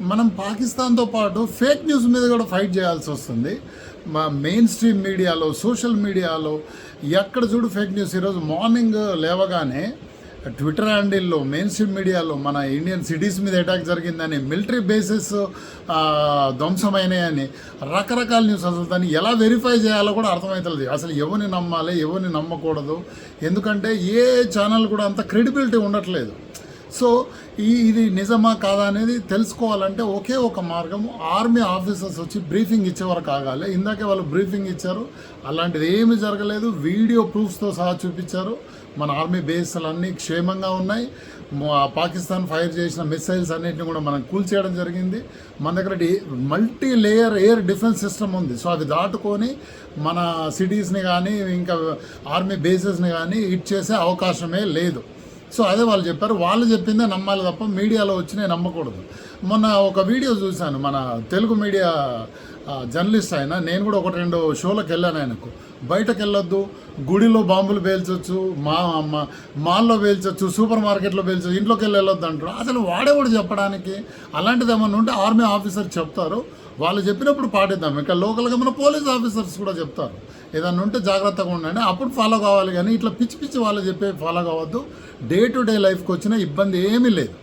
మనం పాకిస్తాన్తో పాటు ఫేక్ న్యూస్ మీద కూడా ఫైట్ చేయాల్సి వస్తుంది. మా మెయిన్ స్ట్రీమ్ మీడియాలో సోషల్ మీడియాలో ఎక్కడ చూడు ఫేక్ న్యూస్ ఈరోజు మార్నింగ్ లేవగానే ట్విట్టర్ హ్యాండిల్లో మెయిన్ స్ట్రీమ్ మీడియాలో మన ఇండియన్ సిటీస్ మీద అటాక్ జరిగిందని మిలిటరీ బేసెస్ ధ్వంసమైనాయని రకరకాల న్యూస్ అసలు దాన్ని ఎలా వెరిఫై చేయాలో కూడా అర్థమవుతుంది అసలు ఎవరిని నమ్మాలి ఎవరిని నమ్మకూడదు? ఎందుకంటే ఏ ఛానల్ కూడా అంత క్రెడిబిలిటీ ఉండట్లేదు. సో ఈ ఇది నిజమా కాదా అనేది తెలుసుకోవాలంటే ఒకే ఒక మార్గం ఆర్మీ ఆఫీసర్స్ వచ్చి బ్రీఫింగ్ ఇచ్చేవారు ఆగాలి. ఇందాకే వాళ్ళు బ్రీఫింగ్ ఇచ్చారు. అలాంటిది ఏమీ జరగలేదు. వీడియో ప్రూఫ్స్తో సహా చూపించారు. మన ఆర్మీ బేస్లు అన్నీ క్షేమంగా ఉన్నాయి. పాకిస్తాన్ ఫైర్ చేసిన మిసైల్స్ అన్నింటిని కూడా మనం కూల్చేయడం జరిగింది. మన దగ్గర multi layer air defence system ఉంది. సో అవి దాటుకొని మన సిటీస్ని కానీ ఇంకా ఆర్మీ బేసెస్ని కానీ హిట్ చేసే అవకాశమే లేదు. సో అదే వాళ్ళు చెప్పారు. వాళ్ళు చెప్పిందే నమ్మాలి తప్ప మీడియాలో వచ్చినే నమ్మకూడదు. మొన్న ఒక వీడియో చూశాను మన తెలుగు మీడియా జర్నలిస్ట్ ఆయన. నేను కూడా ఒకటి రెండు షోలకు వెళ్ళాను ఆయనకు. బయటకు వెళ్ళొద్దు. గుడిలో బాంబులు పేల్చొచ్చు. మా అమ్మ మాల్లో పేల్చొచ్చు. సూపర్ మార్కెట్లో పేల్చొచ్చు. ఇంట్లోకి వెళ్ళి వెళ్ళొద్దు అంటారు అసలు వాడే కూడా చెప్పడానికి అలాంటిది ఏమన్నా ఉంటే ఆర్మీ ఆఫీసర్ చెప్తారు. వాళ్ళు చెప్పినప్పుడు పాటిద్దాం. ఇక్కడ లోకల్గా మన పోలీస్ ఆఫీసర్స్ కూడా చెప్తారు. ఏదన్నా ఉంటే జాగ్రత్తగా ఉండండి. అప్పుడు ఫాలో కావాలి కానీ ఇట్లా పిచ్చి పిచ్చి వాళ్ళు చెప్పే ఫాలో కావద్దు. డే టు డే లైఫ్కి వచ్చిన ఇబ్బంది ఏమీ లేదు.